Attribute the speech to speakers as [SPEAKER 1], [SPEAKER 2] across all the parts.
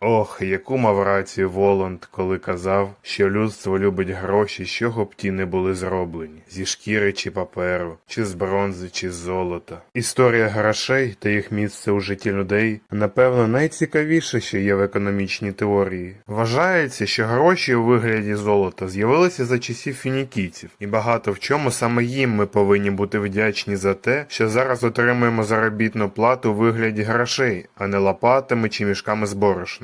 [SPEAKER 1] Ох, яку мав рацію Воланд, коли казав, що людство любить гроші, з чого б ті не були зроблені зі шкіри чи паперу, чи з бронзи, чи з золота. Історія грошей та їх місце у житті людей, напевно, найцікавіше, що є в економічній теорії. Вважається, що гроші у вигляді золота з'явилися за часів фінікійців, і багато в чому саме їм ми повинні бути вдячні за те, що зараз отримуємо заробітну плату у вигляді грошей, а не лопатами чи мішками з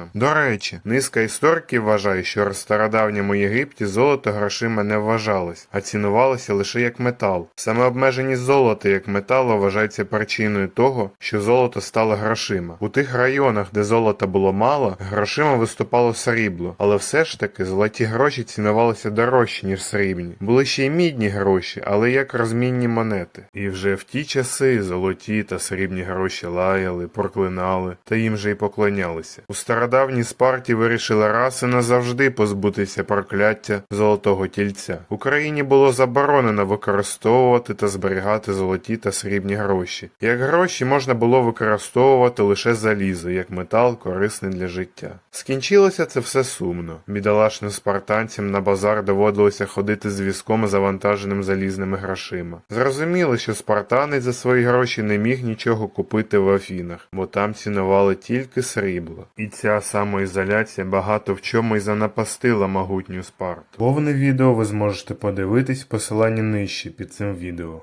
[SPEAKER 1] борошном. До речі, низка істориків вважає, що в стародавньому Єгипті золото грошима не вважалось, а цінувалося лише як метал. Саме обмеженість золота як металу вважається причиною того, що золото стало грошима. У тих районах, де золота було мало, грошима виступало срібло, але все ж таки золоті гроші цінувалися дорожче, ніж срібні. Були ще й мідні гроші, але як розмінні монети. І вже в ті часи золоті та срібні гроші лаяли, проклинали та їм же й поклонялися. У стародавній Спарті вирішили раз і назавжди позбутися прокляття золотого тільця. Україні було заборонено використовувати та зберігати золоті та срібні гроші. Як гроші можна було використовувати лише залізо, як метал корисний для життя. Скінчилося це все сумно. Бідолашним спартанцям на базар доводилося ходити з візком завантаженим залізними грошима. Зрозуміло, що спартанець за свої гроші не міг нічого купити в Афінах, бо там цінували тільки срібло. І ця самоізоляція багато в чому й занапастила могутню Спарту. Повне відео ви зможете подивитись в посиланні нижче під цим відео.